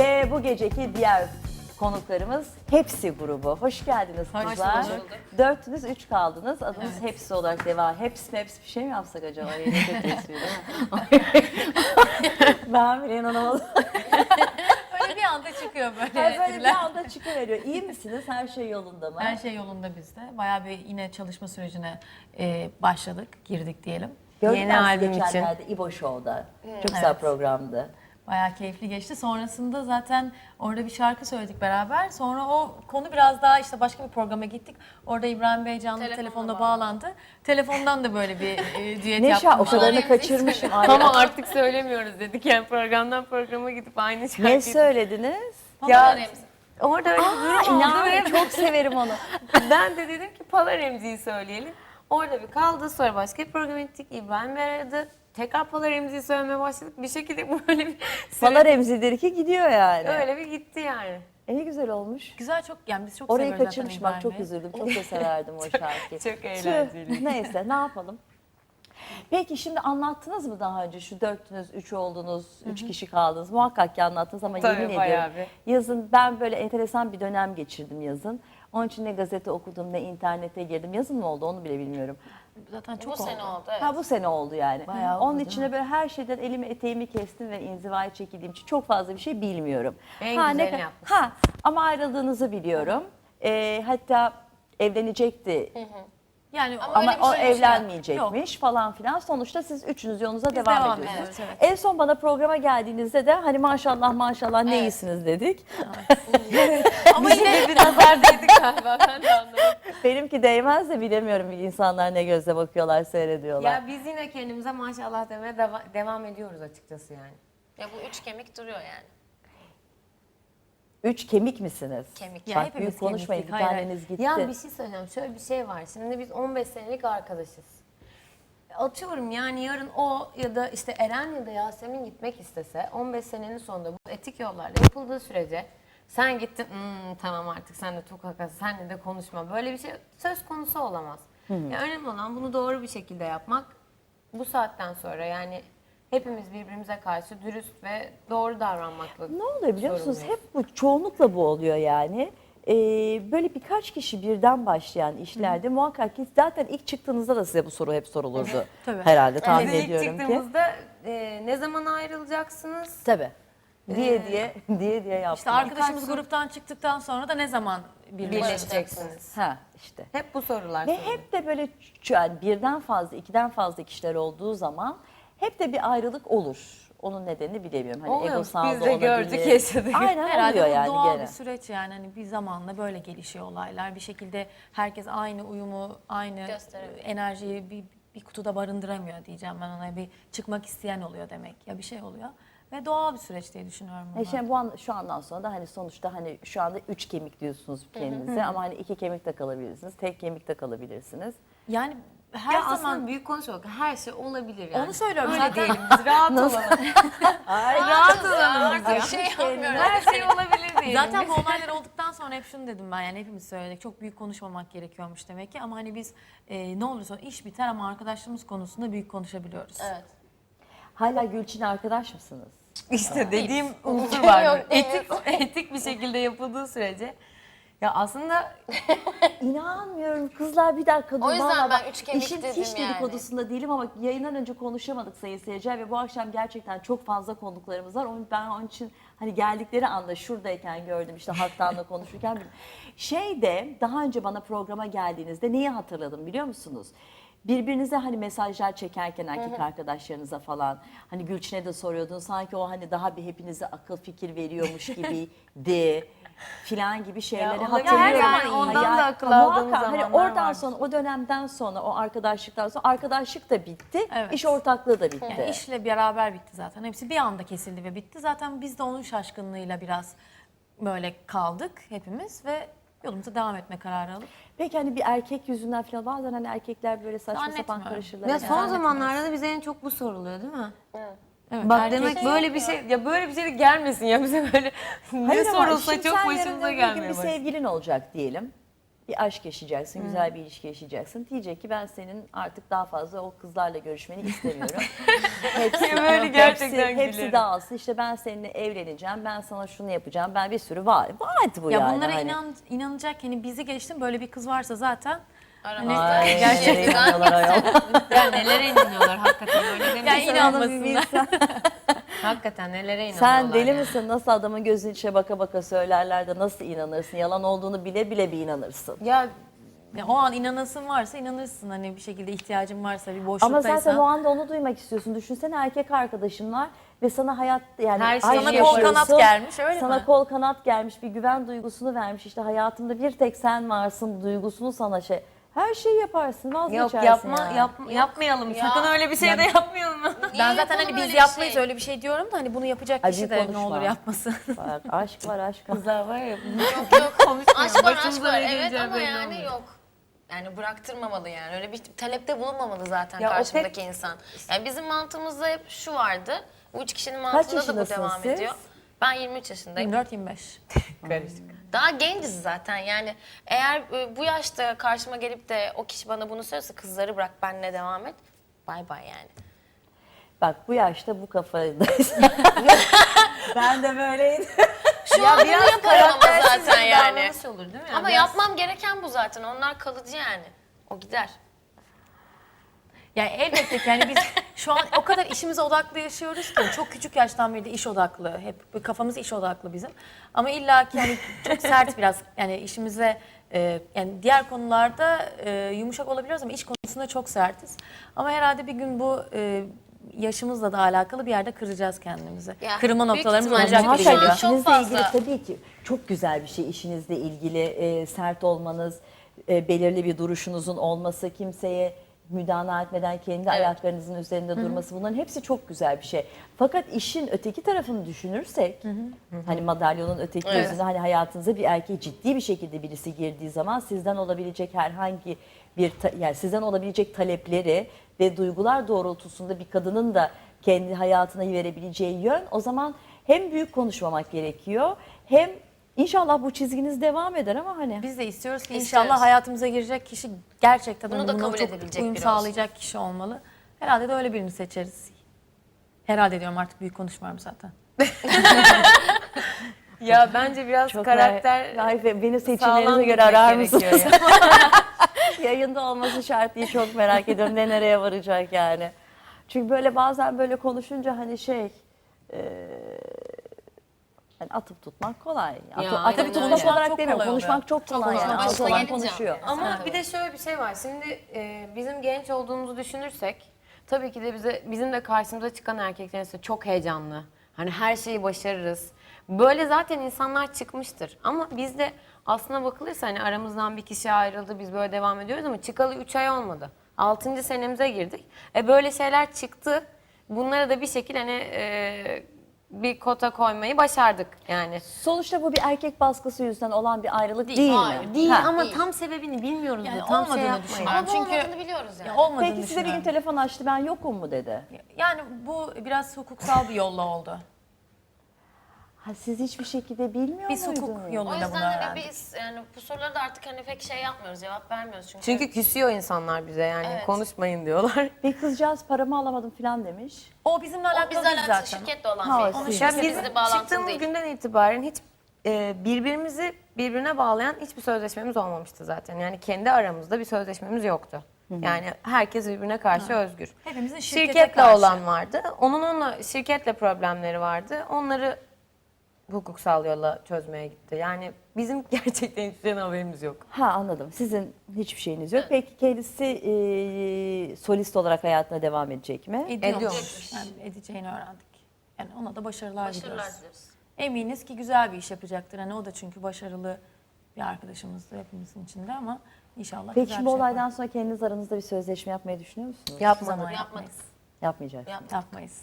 Ve bu geceki diğer konuklarımız Hepsi grubu. Hoş geldiniz Hoş kızlar. bulduk. Dörtünüz üç kaldınız. Adınız Hepsi olarak devam. Hepsi hepsi bir şey mi yapsak acaba? Yeni de kesiyor değil mi? ben bile inanamadım. Öyle bir anda çıkıyor böyle. Her böyle bir anda çıkıveriyor. İyi misiniz? Her şey yolunda mı? Her şey yolunda bizde. Bayağı bir yine çalışma sürecine e, başladık, girdik diyelim. Gördüm Yeni albüm için. geçenlerde İbo Show'da. Çok güzel programdı. Bayağı keyifli geçti. Sonrasında zaten orada bir şarkı söyledik beraber. Sonra o konu biraz daha işte başka bir programa gittik. Orada İbrahim Bey canlı telefonla bağlandı. Telefondan da böyle bir e, düet Ne şah, o kadarını kaçırmışım. Ay, Ama artık söylemiyoruz dedik yani programdan programa gidip aynı şarkıyı. Ne söylediniz? Ya orada öyle bir durum oldu ve çok severim onu. ben de dedim ki Pala Remzi'yi söyleyelim. Orada bir kaldı sonra başka bir program gittik. İbrahim Bey aradı. Tekrar Pala Remzi'yi söylemeye başladık. Bir şekilde böyle bir Pala Remzi'dir ki gidiyor yani. öyle bir gitti yani. E ne güzel olmuş. Güzel çok yani biz çok Orayı seviyoruz kaçırmış bak çok üzüldüm. Çok da severdim o şarkıyı. çok eğlenceli. Neyse ne yapalım. Peki şimdi anlattınız mı daha önce şu dörtünüz, üç oldunuz, üç kişi kaldınız. Muhakkak ki anlattınız ama Tabii, yemin ediyorum. Yazın ben böyle enteresan bir dönem geçirdim yazın. Onun için ne gazete okudum ne internete girdim. Yazın mı oldu onu bile bilmiyorum. Zaten çok Bu sene oldu evet. Ha bu sene oldu yani. Bayağı Onun oldu, içine böyle her şeyden elimi eteğimi kestim ve inzivaya çekildiğim için çok fazla bir şey bilmiyorum. En ha, güzelini yapmışsınız. Ha ama ayrıldığınızı biliyorum. Ee, hatta evlenecekti yani Ama ama o şey yok. evlenmeyecekmiş falan filan. Sonuçta siz üçünüz yolunuza devam, devam ediyorsunuz. ediyoruz, evet. En son bana programa geldiğinizde de hani maşallah maşallah ne iyisiniz dedik. Ama yine bir nazar değdik galiba. Ben de anlamadım. Benimki değmez de bilemiyorum insanlar ne gözle bakıyorlar seyrediyorlar. Ya biz yine kendimize maşallah demeye deva- devam ediyoruz açıkçası yani. Ya bu üç kemik duruyor yani. Üç kemik misiniz? Kemik. Ya Bak hepimiz büyük konuşmayın bir hayır, taneniz gitti. Ya bir şey söyleyeceğim. Şöyle bir şey var. Şimdi biz 15 senelik arkadaşız. Atıyorum yani yarın o ya da işte Eren ya da Yasemin gitmek istese 15 senenin sonunda bu etik yollarla yapıldığı sürece sen gittin "Hmm, tamam artık sen de tukakası senle de konuşma. Böyle bir şey söz konusu olamaz. Ya önemli olan bunu doğru bir şekilde yapmak. Bu saatten sonra yani hepimiz birbirimize karşı dürüst ve doğru davranmakla Ne oluyor biliyor musunuz? sorumluyuz. Hep bu çoğunlukla bu oluyor yani. Ee, böyle birkaç kişi birden başlayan işlerde muhakkak ki zaten ilk çıktığınızda da size bu soru hep sorulurdu. Tabii. Herhalde tahmin Biz ilk ediyorum ki. çıktığımızda e, ne zaman ayrılacaksınız? Tabii. Ee, Diye diye diye diye yaptım. işte arkadaşımız gruptan çıktıktan sonra da ne zaman? Birleşeceksiniz. Ha işte. Hep bu sorular. Ve soruluyor. hep de böyle ç- yani birden fazla, ikiden fazla kişiler olduğu zaman hep de bir ayrılık olur. Onun nedenini bilemiyorum. Hani Oluyormuş. egosal Biz da de olabilir. gördük, yaşadık. Aynen Herhalde oluyor bu yani doğal gene. bir süreç yani hani bir zamanla böyle gelişiyor olaylar. Bir şekilde herkes aynı uyumu, aynı Gösteremiyor. enerjiyi bir, bir kutuda barındıramıyor diyeceğim ben ona. Bir çıkmak isteyen oluyor demek ya bir şey oluyor. Ve doğal bir süreç diye düşünüyorum E bunu. şimdi bu an, şu andan sonra da hani sonuçta hani şu anda üç kemik diyorsunuz kendinize ama hani iki kemik de kalabilirsiniz, tek kemik de kalabilirsiniz. Yani her Ya zaman aslında büyük konuşmak her şey olabilir yani. Onu söylüyorum Öyle zaten. diyelim biz rahat olalım. rahat olalım biz ya. Artık şey yapmıyorum. Her şey olabilir diyelim. Zaten bu olaylar olduktan sonra hep şunu dedim ben yani hepimiz söyledik çok büyük konuşmamak gerekiyormuş demek ki ama hani biz e, ne olursa iş biter ama arkadaşlığımız konusunda büyük konuşabiliyoruz. Evet. Hala Gülçin arkadaş mısınız? İşte dediğim unsur var. Yok, etik, etik bir şekilde yapıldığı sürece. Ya aslında İnanmıyorum kızlar bir dakika dur. O yüzden Vallahi ben bak, üç kemik işin dedim hiç yani. dedikodusunda değilim ama yayından önce konuşamadık sayın seyirciler ve bu akşam gerçekten çok fazla konuklarımız var. Onun, ben onun için hani geldikleri anda şuradayken gördüm işte Haktan'la konuşurken. Şeyde daha önce bana programa geldiğinizde neyi hatırladım biliyor musunuz? Birbirinize hani mesajlar çekerken erkek arkadaşlarınıza falan hani Gülçin'e de soruyordun sanki o hani daha bir hepinize akıl fikir veriyormuş gibiydi filan gibi şeyleri olabilir. hatırlıyorum. Her zaman Hani ondan ya- da akıl muhakkak aldığımız hani oradan vardır. sonra o dönemden sonra o arkadaşlıktan sonra arkadaşlık da bitti. Evet. iş ortaklığı da bitti. Yani işle beraber bitti zaten. Hepsi bir anda kesildi ve bitti. Zaten biz de onun şaşkınlığıyla biraz böyle kaldık hepimiz ve yolumuza devam etme kararı alıp. Peki hani bir erkek yüzünden falan bazen hani erkekler böyle saçma sapan Zannetmiyorum. karışırlar. ya Yani. son zamanlarda da bize en çok bu soruluyor değil mi? Evet, Bak erkek- demek böyle bir şey ya böyle bir şey de gelmesi ya bize böyle ne Hayır ama sorulsa şimdi çok sen yarın başımıza öbür gün gelmeye bir sevgilin olacak diyelim. Bir aşk yaşayacaksın, güzel bir ilişki yaşayacaksın. Diyecek ki ben senin artık daha fazla o kızlarla görüşmeni istemiyorum. hepsi, Böyle gerçekten hepsi, hepsi gülerim. dağılsın. İşte ben seninle evleneceğim, ben sana şunu yapacağım. Ben bir sürü vaat, vaat bu Ya yani. bunlara hani. inan, inanacak hani bizi geçtim böyle bir kız varsa zaten Aramızda Ay, Gerçekten. ayol? Ya nelere inanıyorlar hakikaten öyle yani demeyin. inanmasınlar. Hakikaten nelere inanıyorlar Sen deli yani. misin? Nasıl adamın gözünün içine baka baka söylerler de nasıl inanırsın? Yalan olduğunu bile bile bir inanırsın. Ya Ya o an inanasın varsa inanırsın hani bir şekilde ihtiyacın varsa bir Ama boşluktaysan. zaten o anda onu duymak istiyorsun. Düşünsene erkek arkadaşın var ve sana hayat yani Her aşk Sana kol kanat gelmiş öyle sana mi? kol kanat gelmiş bir güven duygusunu vermiş. İşte hayatımda bir tek sen varsın duygusunu sana şey. Her şeyi yaparsın vazgeçersin yok yapma yani. yap, yapmayalım. Ya. Sakın öyle bir şey de yapmayalım. Ben zaten hani biz yapmayız öyle bir şey diyorum da hani bunu yapacak Ay, kişi büyük de ne konuşma. olur yapmasın. Bak, aşk var aşk var. Kızlar var ya. Yok yok. aşk var aşk var evet ama yani yok. Yani bıraktırmamalı yani. Öyle bir talepte bulunmamalı zaten Ya o karşımdaki pek- insan. Yani bizim mantığımızda hep şu vardı. Bu üç kişinin mantığında da bu yaşındasınız devam siz? ediyor. Ben 23 yaşındayım. 24-25. Karışık. Daha genciz zaten yani eğer e, bu yaşta karşıma gelip de o kişi bana bunu söylese kızları bırak benle devam et. Bay bay yani. Bak bu yaşta bu kafadayız. ben de böyleydim. Şu an bunu yaparım ama zaten yani. olur değil mi? Ama Biraz- yapmam gereken bu zaten. Onlar kalıcı yani. O gider. Yani elbette ki yani biz şu an o kadar işimize odaklı yaşıyoruz ki çok küçük yaştan beri de iş odaklı. Hep kafamız iş odaklı bizim. Ama illa ki yani çok sert biraz yani işimize e, yani diğer konularda e, yumuşak olabiliyoruz ama iş konusunda çok sertiz. Ama herhalde bir gün bu e, yaşımızla da alakalı bir yerde kıracağız kendimizi. Ya, Kırma büyük noktalarımız ihtimalle olacak gibi geliyor. çok işinizle fazla. ilgili tabii ki çok güzel bir şey işinizle ilgili e, sert olmanız, e, belirli bir duruşunuzun olması, kimseye müdana etmeden kendi ayaklarınızın üzerinde durması bunların hepsi çok güzel bir şey. Fakat işin öteki tarafını düşünürsek hani madalyonun öteki Evet. yüzünde hani hayatınıza bir erkeği ciddi bir şekilde birisi girdiği zaman sizden olabilecek herhangi bir yani sizden olabilecek talepleri ve duygular doğrultusunda bir kadının da kendi hayatına verebileceği yön o zaman hem büyük konuşmamak gerekiyor hem inşallah bu çizginiz devam eder ama hani Biz de istiyoruz ki İstiyoruz. inşallah hayatımıza girecek kişi gerçekten Bunu da kabul çok edebilecek uyum biri sağlayacak kişi olmalı. Herhalde de öyle birini seçeriz. Herhalde diyorum artık büyük konuşmuyorum zaten. Ya bence biraz çok karakter ve beni sağlam seçimlerinize göre gitmek arar mısınız? gerekiyor ya. Yayında olması şart değil çok merak ediyorum ne nereye varacak yani. Çünkü böyle bazen böyle konuşunca hani şey e, hani atıp tutmak kolay. Atı, aynen atıp öyle. tutmak olarak Çok demiyorum. kolay Konuşmak oluyor. çok kolay. yani. çok Az olan konuşuyor. Ama bir de şöyle bir şey var. Şimdi e, bizim genç olduğumuzu düşünürsek tabii ki de bize bizim de karşımıza çıkan erkeklerin ise çok heyecanlı. Hani her şeyi başarırız. Böyle zaten insanlar çıkmıştır. Ama bizde aslına bakılırsa hani aramızdan bir kişi ayrıldı biz böyle devam ediyoruz ama çıkalı 3 ay olmadı. 6. senemize girdik. E böyle şeyler çıktı. Bunlara da bir şekilde hani e, bir kota koymayı başardık yani. Sonuçta bu bir erkek baskısı yüzünden olan bir ayrılık değil, hayır. mi? Değil Ha. ama Değil. tam sebebini bilmiyoruz. Yani da, tam olmadığını şey yapmayın. düşünüyorum. Ama bu Çünkü- olmadığını biliyoruz yani. Ya olmadığını Peki size bir gün düşünüyorum. telefon açtı ben yokum mu dedi. Yani bu biraz hukuksal bir yolla oldu. Ha, siz hiçbir şekilde bilmiyor Biz muydunuz? hukuk O yoluyla bunu yüzden hani öğrendik. biz yani bu soruları da artık hani pek şey yapmıyoruz, cevap vermiyoruz çünkü. Çünkü küsüyor insanlar bize yani Evet. konuşmayın diyorlar. Bir kızcağız paramı alamadım falan demiş. O bizimle o alakalı bizle değil alakalı zaten. şirketle olan Ha, bir o konu. siz. Ya Bizle biz bizle bağlantılı çıktığımız değil. günden itibaren hiç e, birbirimizi birbirine bağlayan hiçbir sözleşmemiz olmamıştı zaten. Yani kendi aramızda bir sözleşmemiz yoktu. Yani herkes birbirine karşı özgür. Hepimizin şirkete Şirketle karşı. olan vardı. Onun onunla şirketle problemleri vardı. Onları hukuksal yolla çözmeye gitti. Yani bizim gerçekten hiçbir şeyden haberimiz yok. Ha anladım. Sizin hiçbir şeyiniz yok. Peki kendisi e, solist olarak hayatına devam edecek mi? Ediyormuş. Ediyormuş. Yani edeceğini öğrendik. Yani ona da başarılar, Başarılar diliyoruz. dileriz. Eminiz ki güzel bir iş yapacaktır. Hani o da çünkü başarılı bir arkadaşımızdı hepimizin içinde ama inşallah Peki güzel şimdi bir bu şey olaydan sonra kendiniz aranızda bir sözleşme yapmayı düşünüyor musunuz? yapar. Yapmadık. Zaman Yapmadık. yapmayız. Yapmayız.